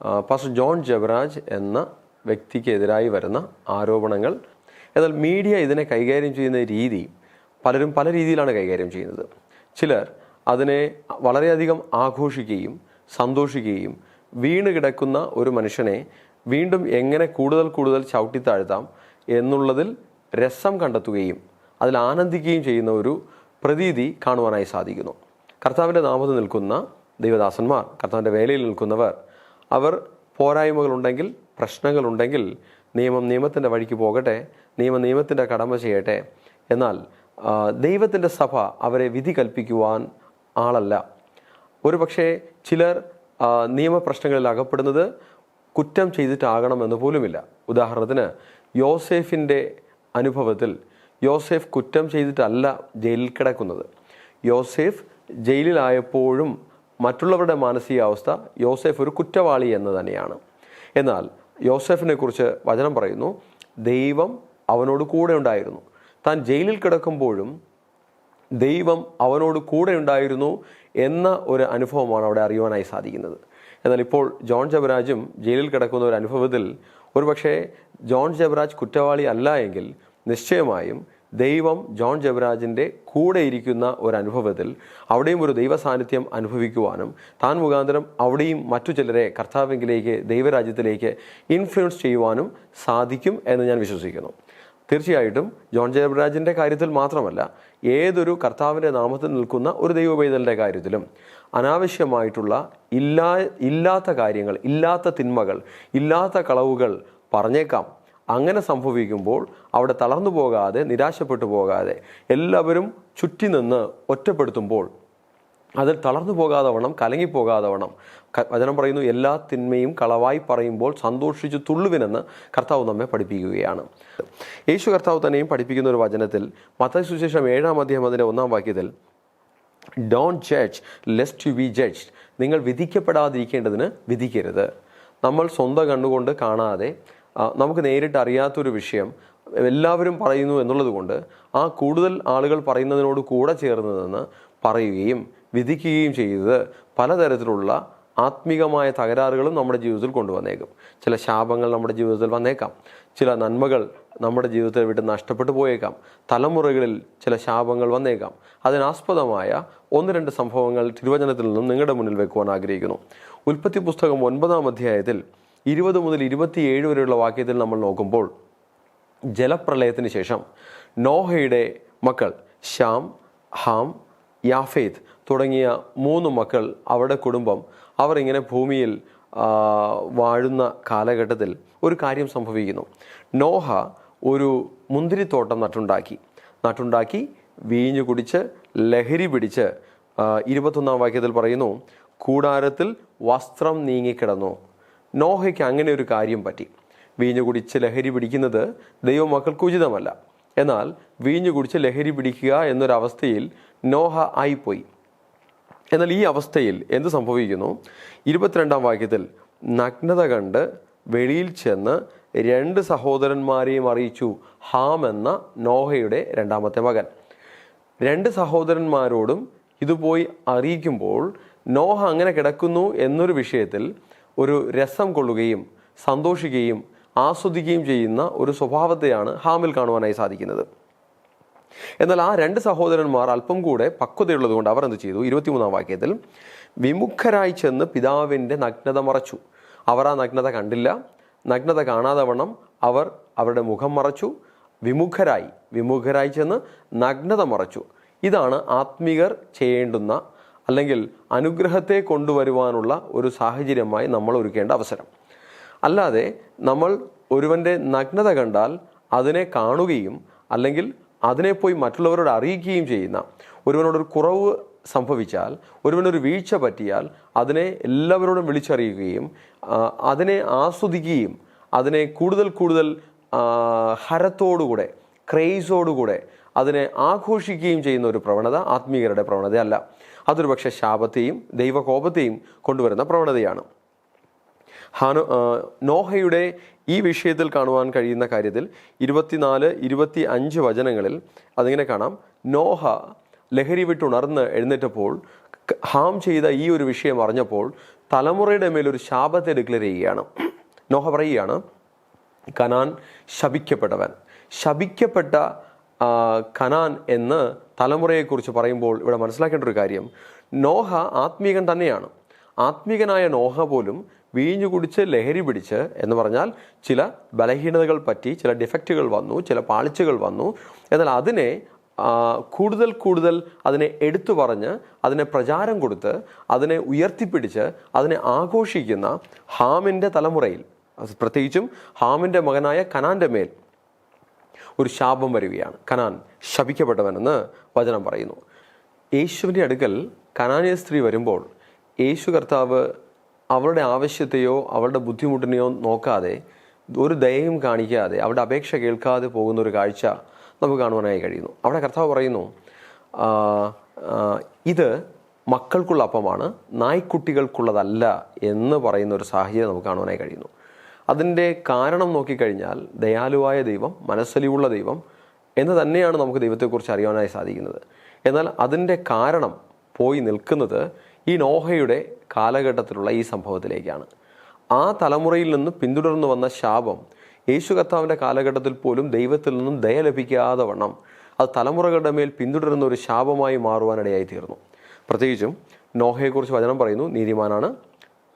Pastor John ജബറാജ് എന്ന വ്യക്തിക്കെതിരായി വരുന്ന ആരോപണങ്ങൾ. എന്നാൽ മീഡിയ ഇതിനെ കൈകാര്യം ചെയ്യുന്ന രീതി പലരും പല രീതിയിലാണ് കൈകാര്യം ചെയ്യുന്നത്. ചിലർ അതിനെ വളരെയധികം ആഘോഷിക്കുകയും സന്തോഷിക്കുകയും വീണ് കിടക്കുന്ന ഒരു മനുഷ്യനെ വീണ്ടും എങ്ങനെ കൂടുതൽ കൂടുതൽ ചവിട്ടിത്താഴ്ത്താം എന്നുള്ളതിൽ രസം കണ്ടെത്തുകയും അതിൽ ആനന്ദിക്കുകയും ചെയ്യുന്ന ഒരു പ്രതീതി കാണുവാനായി സാധിക്കുന്നു. കർത്താവിന്റെ നാമത്തിൽ നിൽക്കുന്ന ദൈവദാസന്മാർ കർത്താവിന്റെ വേലയിൽ നിൽക്കുന്നവർ അവർ പോരായ്മകളുണ്ടെങ്കിൽ പ്രശ്നങ്ങളുണ്ടെങ്കിൽ നിയമം നിയമത്തിന്റെ വഴിക്ക് പോകട്ടെ നിയമം നിയമത്തിന്റെ കടമ ചെയ്യട്ടെ. എന്നാൽ ദൈവത്തിന്റെ സഭ അവരെ വിധി കൽപ്പിക്കുവാൻ ആളല്ല. ഒരു പക്ഷേ ചിലർ നിയമപ്രശ്നങ്ങളിൽ അകപ്പെടുന്നത് കുറ്റം ചെയ്തിട്ടാകണമെന്ന് പോലുമില്ല. ഉദാഹരണത്തിന് യോസേഫിന്റെ അനുഭവത്തിൽ യോസേഫ് കുറ്റം ചെയ്തിട്ടല്ല ജയിലിൽ കിടക്കുന്നത്. യോസേഫ് ജയിലിലായപ്പോഴും മറ്റുള്ളവരുടെ മാനസികാവസ്ഥ യോസെഫ് ഒരു കുറ്റവാളി എന്ന് തന്നെയാണ്. എന്നാൽ യോസെഫിനെ കുറിച്ച് വചനം പറയുന്നു ദൈവം അവനോട് കൂടെ ഉണ്ടായിരുന്നു. താൻ ജയിലിൽ കിടക്കുമ്പോഴും ദൈവം അവനോട് കൂടെ ഉണ്ടായിരുന്നു എന്ന ഒരു അനുഭവമാണ് അവിടെ അറിയുവാനായി സാധിക്കുന്നത്. എന്നാൽ ഇപ്പോൾ ജോൺ ജബരാജും ജയിലിൽ കിടക്കുന്ന ഒരു അനുഭവത്തിൽ ഒരുപക്ഷെ ജോൺ ജബരാജ് കുറ്റവാളി അല്ല എങ്കിൽ നിശ്ചയമായും ദൈവം ജോൺ ജബരാജിന്റെ കൂടെ ഇരിക്കുന്ന ഒരു അനുഭവത്തിൽ അവിടെയും ഒരു ദൈവ സാന്നിധ്യം അനുഭവിക്കുവാനും താൻ മുഖാന്തരം അവിടെയും മറ്റു ചിലരെ കർത്താവെങ്കിലേക്ക് ദൈവരാജ്യത്തിലേക്ക് ഇൻഫ്ലുവൻസ് ചെയ്യുവാനും സാധിക്കും എന്ന് ഞാൻ വിശ്വസിക്കുന്നു. തീർച്ചയായിട്ടും ജോൺ ജയബ്രാജിന്റെ കാര്യത്തിൽ മാത്രമല്ല ഏതൊരു കർത്താവിന്റെ നാമത്തിൽ നിൽക്കുന്ന ഒരു ദൈവവേദലിന്റെ കാര്യത്തിലും അനാവശ്യമായിട്ടുള്ള ഇല്ലാ ഇല്ലാത്ത കാര്യങ്ങൾ ഇല്ലാത്ത തിന്മകൾ ഇല്ലാത്ത കളവുകൾ പറഞ്ഞേക്കാം. അങ്ങനെ സംഭവിക്കുമ്പോൾ അവിടെ തളർന്നു പോകാതെ നിരാശപ്പെട്ടു പോകാതെ എല്ലാവരും ചുറ്റി നിന്ന് ഒറ്റപ്പെടുത്തുമ്പോൾ അതിൽ തളർന്നു പോകാതെ വണം കലങ്ങിപ്പോകാതെ വണ്ണം ക- വചനം പറയുന്നു എല്ലാ തിന്മയും കളവായി പറയുമ്പോൾ സന്തോഷിച്ചു തുള്ളുവിനെന്ന് കർത്താവ് നമ്മെ പഠിപ്പിക്കുകയാണ്. യേശു കർത്താവ് തന്നെയും പഠിപ്പിക്കുന്ന ഒരു വചനത്തിൽ മത്തായി സുശേഷം ഏഴാം അധ്യായം അതിന്റെ ഒന്നാം വാക്യത്തിൽ don't judge lest to be judge നിങ്ങൾ വിധിക്കപ്പെടാതിരിക്കേണ്ടതിന് വിധിക്കരുത്. നമ്മൾ സ്വന്തം കണ്ണുകൊണ്ട് കാണാതെ നമുക്ക് നേരിട്ട് അറിയാത്തൊരു വിഷയം എല്ലാവരും പറയുന്നു എന്നുള്ളത് കൊണ്ട് ആ കൂടുതൽ ആളുകൾ പറയുന്നതിനോട് കൂടെ ചേർന്ന് നിന്ന് പറയുകയും വിധിക്കുകയും ചെയ്തത് പലതരത്തിലുള്ള ആത്മീകമായ തകരാറുകളും നമ്മുടെ ജീവിതത്തിൽ കൊണ്ടുവന്നേക്കും. ചില ശാപങ്ങൾ നമ്മുടെ ജീവിതത്തിൽ വന്നേക്കാം. ചില നന്മകൾ നമ്മുടെ ജീവിതത്തിൽ വിട്ട് നഷ്ടപ്പെട്ടു പോയേക്കാം. തലമുറകളിൽ ചില ശാപങ്ങൾ വന്നേക്കാം. അതിനാസ്പദമായ ഒന്ന് രണ്ട് സംഭവങ്ങൾ തിരുവചനത്തിൽ നിന്നും നിങ്ങളുടെ മുന്നിൽ വെക്കുവാൻ ആഗ്രഹിക്കുന്നു. ഉൽപ്പത്തി പുസ്തകം ഒൻപതാം അധ്യായത്തിൽ ഇരുപത് മുതൽ ഇരുപത്തിയേഴ് വരെയുള്ള വാക്യത്തിൽ നമ്മൾ നോക്കുമ്പോൾ ജലപ്രളയത്തിന് ശേഷം നോഹയുടെ മക്കൾ ശ്യാം ഹാം യാഫേത്ത് തുടങ്ങിയ മൂന്ന് മക്കൾ അവരുടെ കുടുംബം അവർ ഇങ്ങനെ ഭൂമിയിൽ വാഴുന്ന കാലഘട്ടത്തിൽ ഒരു കാര്യം സംഭവിക്കുന്നു. നോഹ ഒരു മുന്തിരിത്തോട്ടം നട്ടുണ്ടാക്കി. നട്ടുണ്ടാക്കി വീഞ്ഞു കുടിച്ച് ലഹരി പിടിച്ച് ഇരുപത്തൊന്നാം വാക്യത്തിൽ പറയുന്നു കൂടാരത്തിൽ വസ്ത്രം നീങ്ങിക്കിടന്നു. നോഹയ്ക്ക് അങ്ങനെ ഒരു കാര്യം പറ്റി. വീഞ്ഞു കുടിച്ച് ലഹരി പിടിക്കുന്നത് ദൈവമക്കൾക്ക് ഉചിതമല്ല. എന്നാൽ വീഞ്ഞു കുടിച്ച് ലഹരി പിടിക്കുക എന്നൊരവസ്ഥയിൽ നോഹ ആയിപ്പോയി. എന്നാൽ ഈ അവസ്ഥയിൽ എന്ത് സംഭവിക്കുന്നു? ഇരുപത്തിരണ്ടാം വാക്യത്തിൽ നഗ്നത കണ്ട് വെളിയിൽ ചെന്ന് രണ്ട് സഹോദരന്മാരെയും അറിയിച്ചു ഹാം എന്ന നോഹയുടെ രണ്ടാമത്തെ മകൻ. രണ്ട് സഹോദരന്മാരോടും ഇതുപോയി അറിയിക്കുമ്പോൾ നോഹ അങ്ങനെ കിടക്കുന്നു എന്നൊരു വിഷയത്തിൽ ഒരു രസം കൊള്ളുകയും സന്തോഷിക്കുകയും ആസ്വദിക്കുകയും ചെയ്യുന്ന ഒരു സ്വഭാവത്തെയാണ് ഹാമിൽ കാണുവാനായി സാധിക്കുന്നത്. എന്നാൽ ആ രണ്ട് സഹോദരന്മാർ അല്പം കൂടെ പക്വതയുള്ളതുകൊണ്ട് അവർ എന്ത് ചെയ്തു? ഇരുപത്തിമൂന്നാം വാക്യത്തിൽ വിമുഖരായി ചെന്ന് പിതാവിന്റെ നഗ്നത മറച്ചു. അവർ ആ നഗ്നത കണ്ടില്ല. നഗ്നത കാണാതെ വണ്ണം അവർ അവരുടെ മുഖം മറച്ചു. വിമുഖരായി വിമുഖരായി ചെന്ന് നഗ്നത മറച്ചു. ഇതാണ് ആത്മികർ ചെയ്യേണ്ടുന്ന അല്ലെങ്കിൽ അനുഗ്രഹത്തെ കൊണ്ടുവരുവാനുള്ള ഒരു സാഹചര്യമായി നമ്മൾ ഒരുക്കേണ്ട അവസരം. അല്ലാതെ നമ്മൾ ഒരുവന്റെ നഗ്നത കണ്ടാൽ അതിനെ കാണുകയും അല്ലെങ്കിൽ അതിനെ പോയി മറ്റുള്ളവരോട് അറിയിക്കുകയും ചെയ്യുന്ന ഒരുവനോടൊരു കുറവ് സംഭവിച്ചാൽ ഒരുവനൊരു വീഴ്ച പറ്റിയാൽ അതിനെ എല്ലാവരോടും വിളിച്ചറിയുകയും അതിനെ ആസ്വദിക്കുകയും അതിനെ കൂടുതൽ കൂടുതൽ ഹരത്തോടുകൂടെ ക്രേസോടുകൂടെ അതിനെ ആഘോഷിക്കുകയും ചെയ്യുന്ന ഒരു പ്രവണത ആത്മീയരുടെ പ്രവണതയല്ല. അതൊരു പക്ഷേ ശാപത്തെയും ദൈവകോപത്തെയും കൊണ്ടുവരുന്ന പ്രവണതയാണ്. ഹാനോ നോഹയുടെ ഈ വിഷയത്തിൽ കാണുവാൻ കഴിയുന്ന കാര്യത്തിൽ ഇരുപത്തിനാല് ഇരുപത്തി അഞ്ച് വചനങ്ങളിൽ അതിങ്ങനെ കാണാം. നോഹ ലഹരി വിട്ടുണർന്ന് എഴുന്നേറ്റപ്പോൾ ഹാം ചെയ്ത ഈ ഒരു വിഷയം അറിഞ്ഞപ്പോൾ തലമുറയുടെ മേലൊരു ശാപത്തെ ഡിക്ലെയർ ചെയ്യുകയാണ്. നോഹ പറയുകയാണ് കനാൻ ശപിക്കപ്പെട്ടവൻ. ശപിക്കപ്പെട്ട കനാൻ എന്ന് തലമുറയെക്കുറിച്ച് പറയുമ്പോൾ ഇവിടെ മനസ്സിലാക്കേണ്ട ഒരു കാര്യം. നോഹ ആത്മീകൻ തന്നെയാണ്. ആത്മീകനായ നോഹ പോലും വീഞ്ഞു കുടിച്ച് ലഹരി പിടിച്ച് എന്ന് പറഞ്ഞാൽ ചില ബലഹീനതകൾ പറ്റി ചില ഡിഫക്റ്റുകൾ വന്നു ചില പാളിച്ചകൾ വന്നു. എന്നാൽ അതിനെ കൂടുതൽ കൂടുതൽ അതിനെ എടുത്തു പറഞ്ഞ് അതിനെ പ്രചാരം കൊടുത്ത് അതിനെ ഉയർത്തിപ്പിടിച്ച് അതിനെ ആഘോഷിക്കുന്ന ഹാമിന്റെ തലമുറയിൽ പ്രത്യേകിച്ചും ഹാമിന്റെ മകനായ കനാന്റെ മേൽ ഒരു ശാപം വരികയാണ്. കനാൻ ശപിക്കപ്പെട്ടവനെന്ന് വചനം പറയുന്നു. യേശുവിന്റെ അടുക്കൽ കനാനിയ സ്ത്രീ വരുമ്പോൾ യേശു കർത്താവ് അവളുടെ ആവശ്യത്തെയോ അവളുടെ ബുദ്ധിമുട്ടിനെയോ നോക്കാതെ ഒരു ദയയും കാണിക്കാതെ അവരുടെ അപേക്ഷ കേൾക്കാതെ പോകുന്ന ഒരു കാഴ്ച നമുക്ക് കാണുവാനായി കഴിയുന്നു. അവിടെ കർത്താവ് പറയുന്നു "ആ, ആ, ഇത് മക്കൾക്കുള്ള അപ്പമാണ് നായ്ക്കുട്ടികൾക്കുള്ളതല്ല എന്ന് പറയുന്ന ഒരു സാഹചര്യം നമുക്ക് കാണുവാനായി കഴിയുന്നു. അതിന്റെ കാരണം നോക്കിക്കഴിഞ്ഞാൽ ദയാലുവായ ദൈവം മനസ്സലിവുള്ള ദൈവം എന്ന് തന്നെയാണ് നമുക്ക് ദൈവത്തെക്കുറിച്ച് അറിയാനായി സാധിക്കുന്നത്. എന്നാൽ അതിന്റെ കാരണം പോയി നിൽക്കുന്നത് ഈ നോഹയുടെ കാലഘട്ടത്തിലുള്ള ഈ സംഭവത്തിലേക്കാണ്. ആ തലമുറയിൽ നിന്ന് പിന്തുടർന്നു വന്ന ശാപം യേശു കർത്താവിന്റെ കാലഘട്ടത്തിൽ പോലും ദൈവത്തിൽ നിന്നും ദയ ലഭിക്കാതെ വണ്ണം അത് തലമുറകളുടെ മേൽ പിന്തുടരുന്ന ഒരു ശാപമായി മാറുവാനിടയായി തീർന്നു. പ്രത്യേകിച്ചും നോഹയെക്കുറിച്ച് വചനം പറയുന്നു നീതിമാനാണ്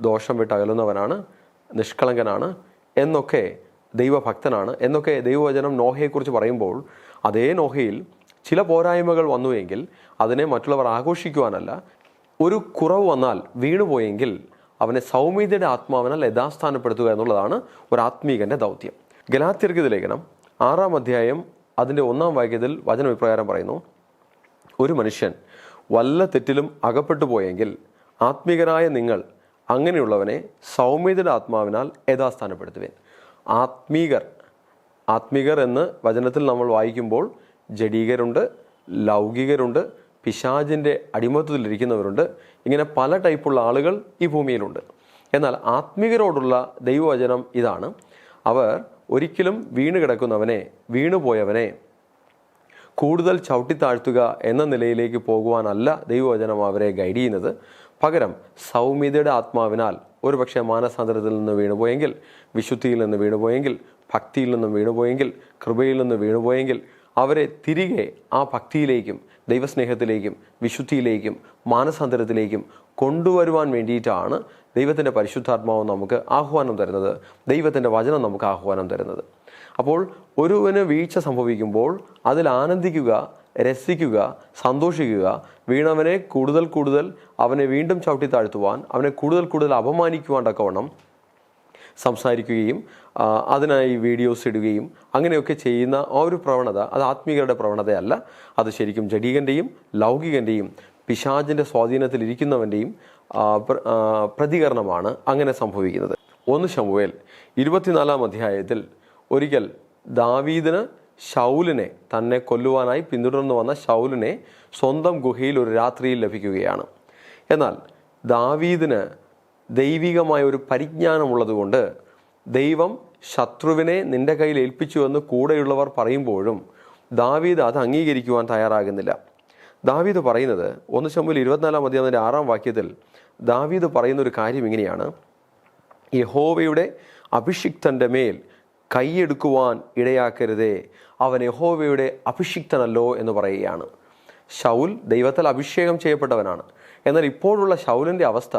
ദോഷം വിട്ട് അകലുന്നവനാണ് നിഷ്കളങ്കനാണ് എന്നൊക്കെ ദൈവഭക്തനാണ് എന്നൊക്കെ ദൈവവചനം നോഹയെക്കുറിച്ച് പറയുമ്പോൾ അതേ നോഹയിൽ ചില പോരായ്മകൾ വന്നുവെങ്കിൽ അതിനെ മറ്റുള്ളവർ ആഘോഷിക്കുവാനല്ല. ഒരു കുറവ് വന്നാൽ വീണുപോയെങ്കിൽ അവനെ സൗമ്യതയുടെ ആത്മാവിനാൽ യഥാസ്ഥാനപ്പെടുത്തുക എന്നുള്ളതാണ് ഒരു ആത്മീകന്റെ ദൗത്യം. ഗലാത്യർഗിത ലേഖനം ആറാം അധ്യായം അതിന്റെ ഒന്നാം വാക്യത്തിൽ വചനം ഇപ്രകാരം പറയുന്നു ഒരു മനുഷ്യൻ വല്ല തെറ്റിലും അകപ്പെട്ടു പോയെങ്കിൽ ആത്മീകരായ നിങ്ങൾ അങ്ങനെയുള്ളവനെ സൗമ്യതയുടെ ആത്മാവിനാൽ യഥാസ്ഥാനപ്പെടുത്തുവേൻ. ആത്മീകർ ആത്മീകർ എന്ന് വചനത്തിൽ നമ്മൾ വായിക്കുമ്പോൾ ജഡീകരുണ്ട് ലൗകികരുണ്ട് പിശാചിന്റെ അടിമത്തത്തിലിരിക്കുന്നവരുണ്ട് ഇങ്ങനെ പല ടൈപ്പുള്ള ആളുകൾ ഈ ഭൂമിയിലുണ്ട്. എന്നാൽ ആത്മീകരോടുള്ള ദൈവവചനം ഇതാണ്. അവർ ഒരിക്കലും വീണ് കിടക്കുന്നവനെ വീണുപോയവനെ കൂടുതൽ ചവിട്ടിത്താഴ്ത്തുക എന്ന നിലയിലേക്ക് പോകുവാനല്ല ദൈവവചനം അവരെ ഗൈഡ് ചെയ്യുന്നത്. പകരം സൗമ്യതയുടെ ആത്മാവിനാൽ ഒരുപക്ഷെ മാനസാന്തരത്തിൽ നിന്ന് വീണുപോയെങ്കിൽ വിശുദ്ധിയിൽ നിന്ന് വീണുപോയെങ്കിൽ ഭക്തിയിൽ നിന്ന് വീണുപോയെങ്കിൽ കൃപയിൽ നിന്ന് വീണുപോയെങ്കിൽ അവരെ തിരികെ ആ ഭക്തിയിലേക്കും ദൈവസ്നേഹത്തിലേക്കും വിശുദ്ധിയിലേക്കും മാനസാന്തരത്തിലേക്കും കൊണ്ടുവരുവാൻ വേണ്ടിയിട്ടാണ് ദൈവത്തിന്റെ പരിശുദ്ധാത്മാവ് നമുക്ക് ആഹ്വാനം തരുന്നത്. ദൈവത്തിന്റെ വചനം നമുക്ക് ആഹ്വാനം തരുന്നത്. അപ്പോൾ ഒരുവന് വീഴ്ച സംഭവിക്കുമ്പോൾ അതിൽ ആനന്ദിക്കുക രസിക്കുക സന്തോഷിക്കുക വീണവനെ കൂടുതൽ കൂടുതൽ അവനെ വീണ്ടും ചവിട്ടി താഴ്ത്തുവാൻ അവനെ കൂടുതൽ കൂടുതൽ അപമാനിക്കുവാൻ തക്കവണ്ണം സംസാരിക്കുകയും അതിനായി വീഡിയോസ് ഇടുകയും അങ്ങനെയൊക്കെ ചെയ്യുന്ന ആ ഒരു പ്രവണത അത് ആത്മീകരുടെ പ്രവണതയല്ല. അത് ശരിക്കും ജഡീകന്റെയും ലൗകികന്റെയും പിശാചിന്റെ സ്വാധീനത്തിലിരിക്കുന്നവന്റെയും പ്രതികരണമാണ് അങ്ങനെ സംഭവിക്കുന്നത്. ഒന്ന് ശമുവേൽ ഇരുപത്തിനാലാം അധ്യായത്തിൽ ഒരിക്കൽ ദാവീദിന് ശൗലിനെ തന്നെ കൊല്ലുവാനായി പിന്തുടർന്നു വന്ന ശൗലിനെ സ്വന്തം ഗുഹയിൽ ഒരു രാത്രിയിൽ ലഭിക്കുകയാണ്. എന്നാൽ ദാവീദിന് ദൈവികമായ ഒരു പരിജ്ഞാനമുള്ളതുകൊണ്ട് ദൈവം ശത്രുവിനെ നിന്റെ കയ്യിൽ ഏൽപ്പിച്ചു എന്ന് കൂടെയുള്ളവർ പറയുമ്പോഴും ദാവീദ് അത് അംഗീകരിക്കുവാൻ തയ്യാറാകുന്നില്ല. ദാവീദ് പറയുന്നത് ഒന്ന് ശമ്പൂൽ ഇരുപത്തിനാലാം അധ്യായത്തിന്റെ ആറാം വാക്യത്തിൽ ദാവീദ് പറയുന്ന ഒരു കാര്യം ഇങ്ങനെയാണ്. യഹോവയുടെ അഭിഷിക്തന്റെ മേൽ കൈയെടുക്കുവാൻ ഇടയാക്കരുതേ. അവൻ യഹോവയുടെ അഭിഷിക്തനല്ലോ എന്ന് പറയുകയാണ്. ഷൗൽ ദൈവത്താൽ അഭിഷേകം ചെയ്യപ്പെട്ടവനാണ്. എന്നാൽ ഇപ്പോഴുള്ള ശൗലിന്റെ അവസ്ഥ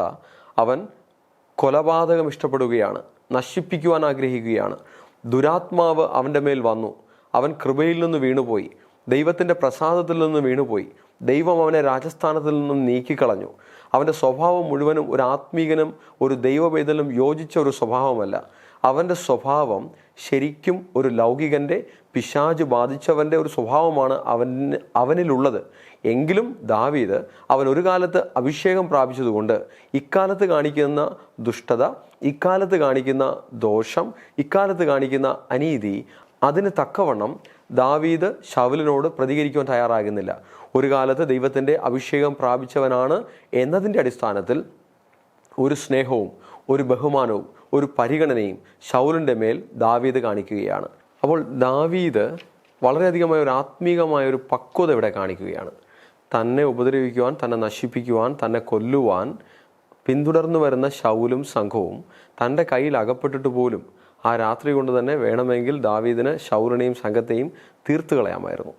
അവൻ കൊലപാതകം ഇഷ്ടപ്പെടുകയാണ് നശിപ്പിക്കുവാൻ ആഗ്രഹിക്കുകയാണ്. ദുരാത്മാവ് അവന്റെ മേൽ വന്നു. അവൻ കൃപയിൽ നിന്ന് വീണുപോയി. ദൈവത്തിന്റെ പ്രസാദത്തിൽ നിന്ന് വീണുപോയി. ദൈവം അവനെ രാജസ്ഥാനത്തിൽ നിന്നും നീക്കിക്കളഞ്ഞു. അവന്റെ സ്വഭാവം മുഴുവനും ഒരു ആത്മീകനും ഒരു ദൈവവേദലും യോജിച്ച ഒരു സ്വഭാവമല്ല. അവന്റെ സ്വഭാവം ശരിക്കും ഒരു ലൗകികന്റെ പിശാജ് ബാധിച്ചവന്റെ ഒരു സ്വഭാവമാണ് അവന് അവനിലുള്ളത്. എങ്കിലും ദാവീദ് അവൻ ഒരു കാലത്ത് അഭിഷേകം പ്രാപിച്ചതുകൊണ്ട് ഇക്കാലത്ത് കാണിക്കുന്ന ദുഷ്ടത ഇക്കാലത്ത് കാണിക്കുന്ന ദോഷം ഇക്കാലത്ത് കാണിക്കുന്ന അനീതി അതിന് തക്കവണ്ണം ദാവീദ് ശൗലിനോട് പ്രതികരിക്കുവാൻ തയ്യാറാകുന്നില്ല. ഒരു കാലത്ത് ദൈവത്തിന്റെ അഭിഷേകം പ്രാപിച്ചവനാണ് എന്നതിന്റെ അടിസ്ഥാനത്തിൽ ഒരു സ്നേഹവും ഒരു ബഹുമാനവും ഒരു പരിഗണനയും ശൗലിന്റെ മേൽ ദാവീദ് കാണിക്കുകയാണ്. അപ്പോൾ ദാവീദ് വളരെയധികമായ ഒരു ആത്മീകമായ ഒരു പക്വത ഇവിടെ കാണിക്കുകയാണ്. തന്നെ ഉപദ്രവിക്കുവാൻ തന്നെ നശിപ്പിക്കുവാൻ തന്നെ കൊല്ലുവാൻ പിന്തുടർന്നു വരുന്ന ശൗലും സംഘവും തന്റെ കയ്യിൽ അകപ്പെട്ടിട്ട് പോലും ആ രാത്രി കൊണ്ട് തന്നെ വേണമെങ്കിൽ ദാവീദിന് ശൗലിനെയും സംഘത്തെയും തീർത്തു കളയാമായിരുന്നു.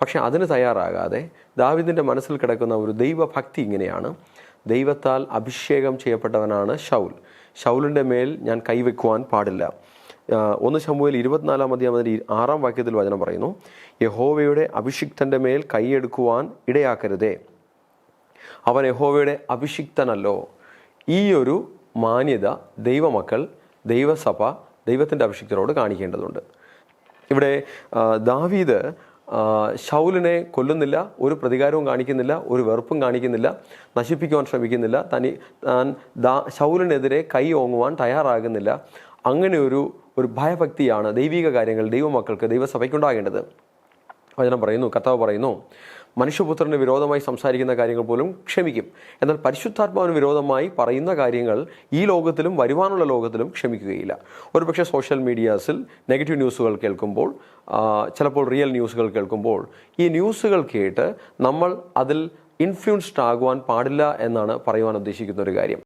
പക്ഷെ അതിന് തയ്യാറാകാതെ ദാവീദിന്റെ മനസ്സിൽ കിടക്കുന്ന ഒരു ദൈവഭക്തി ഇങ്ങനെയാണ്. ദൈവത്താൽ അഭിഷേകം ചെയ്യപ്പെട്ടവനാണ് ശൗൽ. ശൗലിന്റെ മേൽ ഞാൻ കൈവെക്കുവാൻ പാടില്ല. ഒന്ന് ശമ്പുവിൽ ഇരുപത്തിനാലാം അധ്യായം അതിന്റെ ആറാം വാക്യത്തിൽ വചനം പറയുന്നു. യഹോവയുടെ അഭിഷിക്തന്റെ മേൽ കൈയെടുക്കുവാൻ ഇടയാക്കരുതേ. അവൻ യഹോവയുടെ അഭിഷിക്തനല്ലോ. ഈ ഒരു മാന്യത ദൈവമക്കൾ ദൈവസഭ ദൈവത്തിന്റെ അഭിഷിക്തരോട് കാണിക്കേണ്ടതുണ്ട്. ഇവിടെ ദാവീദ് ആ, ശൗലിനെ കൊല്ലുന്നില്ല ഒരു പ്രതികാരവും കാണിക്കുന്നില്ല ഒരു വെറുപ്പും കാണിക്കുന്നില്ല നശിപ്പിക്കുവാൻ ശ്രമിക്കുന്നില്ല തനി താൻ ദാ ശൗലിനെതിരെ കൈ ഓങ്ങുവാൻ തയ്യാറാകുന്നില്ല. അങ്ങനെ ഒരു ഒരു ഭയഭക്തിയാണ് ദൈവിക കാര്യങ്ങൾ ദൈവമക്കൾക്ക് ദൈവസഭയ്ക്കുണ്ടാകേണ്ടത്. വചനം പറയുന്നു കർത്താവ് പറയുന്നു മനുഷ്യപുത്രന് വിരോധമായി സംസാരിക്കുന്ന കാര്യങ്ങൾ പോലും ക്ഷമിക്കും. എന്നാൽ പരിശുദ്ധാത്മാവിന് വിരോധമായി പറയുന്ന കാര്യങ്ങൾ ഈ ലോകത്തിലും വരുവാനുള്ള ലോകത്തിലും ക്ഷമിക്കുകയില്ല. ഒരുപക്ഷെ സോഷ്യൽ മീഡിയാസിൽ നെഗറ്റീവ് ന്യൂസുകൾ കേൾക്കുമ്പോൾ ചിലപ്പോൾ റിയൽ ന്യൂസുകൾ കേൾക്കുമ്പോൾ ഈ ന്യൂസുകൾ കേട്ട് നമ്മൾ അതിൽ ഇൻഫ്ലുവൻസ്ഡ് ആകുവാൻ പാടില്ല എന്നാണ് പറയുവാൻ ഉദ്ദേശിക്കുന്ന ഒരു കാര്യം.